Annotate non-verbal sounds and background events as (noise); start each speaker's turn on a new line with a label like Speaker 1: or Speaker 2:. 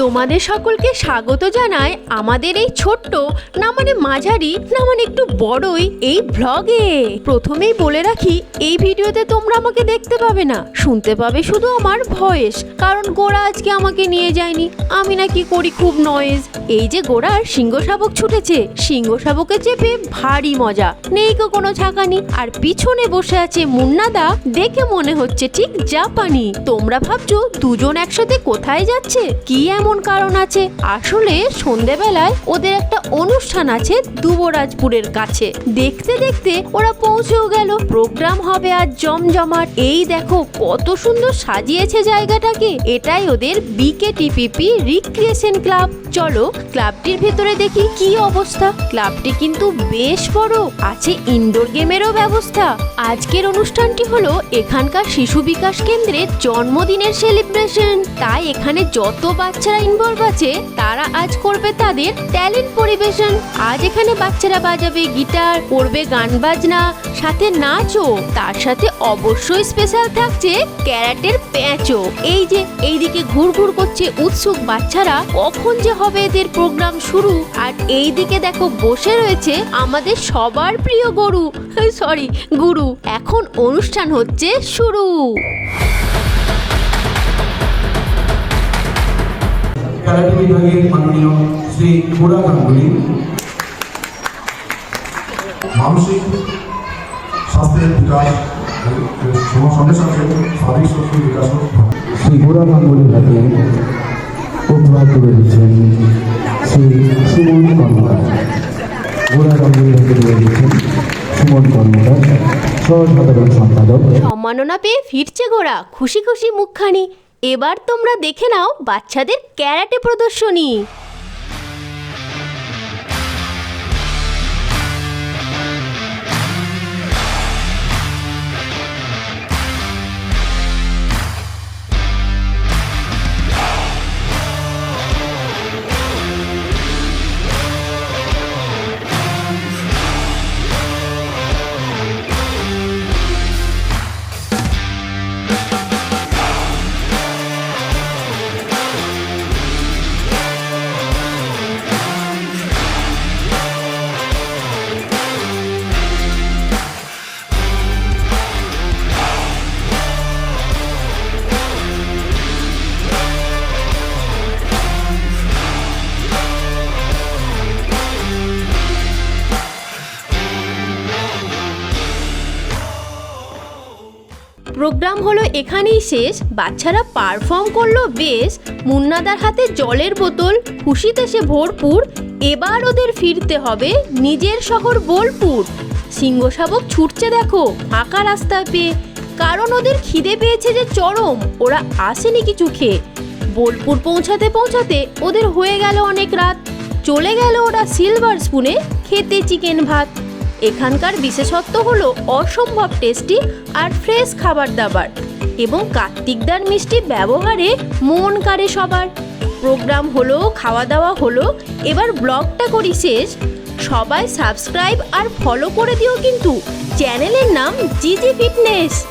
Speaker 1: তোমাদের সকলকে স্বাগত জানায় আমাদের এই ছোট্ট, না মানে মাঝারি, না মানে একটু বড়ই এই ভ্লগে প্রথমেই বলে রাখি, এই ভিডিওতে তোমরা আমাকে দেখতে পাবে না। শুনতে পাবে শুধু আমার ভয়েস কারণ গোড়া আজকে আমাকে নিয়ে যায়নি। আমি নাকি করি খুব নয়েজ এই যে গোড়ার সিংহ শাবক ছুটেছে, সিংহ শাবকে চেপে ভারী মজা। নেই কো কোনো ছাকানি। আর পিছনে বসে আছে মুন্নাদা, দেখে মনে হচ্ছে ঠিক জাপানি। তোমরা ভাবছ দুজন একসাথে কোথায় যাচ্ছে? কি এমন কারণ আছে। আসলে সন্ধেবেলায় ওদের একটা অনুষ্ঠান আছে দুবরাজপুরের কাছে। দেখতে দেখতে ওরা পৌঁছেও গেল। প্রোগ্রাম হবে আজ জমজমাট। এই দেখো, কত সুন্দর সাজিয়েছে জায়গাটাকে। এটাই ওদের বিকে টিপিপি রিক্রিয়েশন ক্লাব চলো, ক্লাবটির ভেতরে দেখি কি অবস্থা। ক্লাবটি কিন্তু বেশ বড়। আছে ইনডোর গেমেরও ব্যবস্থা। আজকের অনুষ্ঠানটি হলো এখানকার শিশু বিকাশ কেন্দ্রের জন্মদিনের সেলিব্রেশন তাই এখানে যত বাচ্চারা ইনভলভ আছে, তারা আজ করবে তাদের ট্যালেন্ট পরিবেশন। আজ এখানে বাচ্চারা বাজাবে গিটার করবে গান বাজনা, সাথে নাচও। তার সাথে অবশ্যই স্পেশাল থাকছে ক্যারাটের প্যাঁচও। এই যে, এইদিকে ঘুর ঘুর করছে উৎসুক বাচ্চারা, কখন যে হবে এদের প্রোগ্রাম শুরু? আর এই দিকে দেখো বসে রয়েছে আমাদের সবার প্রিয় গরু। (laughs) সরি গুরু। এখন অনুষ্ঠান হচ্ছে শুরু।
Speaker 2: ক্যারাটে বিভাগের মাননীয় শ্রী গোড়া গাঙ্গুলি।
Speaker 3: মানসিক স্বাস্থ্যের বিকাশ সঙ্গে সঙ্গে সঙ্গে শারীরিক শক্তির বিকাশ
Speaker 2: শ্রী গোড়া গাঙ্গুলি হাতে উপহার তুলে দিচ্ছেন শ্রী সুমন কর্মকার। গোড়া গাঙ্গুলি হাতে তুলে দিচ্ছেন সুমন কর্মকার সহসাধারণ সম্পাদক।
Speaker 1: সম্মাননা পেয়ে ফিরছে ঘোড়া খুশি খুশি মুখখানি। এবার তোমরা দেখে নাও বাচ্চাদের ক্যারাটে প্রদর্শনী। প্রোগ্রাম হলো এখানেই শেষ। বাচ্চারা পারফর্ম করল বেশ। মুন্নাদার হাতে জলের বোতল, খুশিতে সে ভরপুর। এবার ওদের ফিরতে হবে নিজের শহর বোলপুর। সিংহ শাবক ছুটছে দেখো, ফাঁকা রাস্তা পেয়ে। কারণ ওদের খিদে পেয়েছে যে চরম, ওরা আসেনি কিছু খেয়ে। বোলপুর পৌঁছাতে পৌঁছাতে ওদের হয়ে গেল অনেক রাত। চলে গেল ওরা সিলভার স্পুনে খেতে চিকেন ভাত। এখানকার বিশেষত্ব হলো অসম্ভব টেস্টি আর ফ্রেশ খাবার দাবার এবং কার্তিকদার মিষ্টি ব্যবহারে মন কাড়ে সবার। প্রোগ্রাম হলো খাওয়া দাওয়া হলো, এবার ব্লগটা করি শেষ। সবাই সাবস্ক্রাইব আর ফলো করে দিও কিন্তু। চ্যানেলের নাম জিজি ফিটনেস।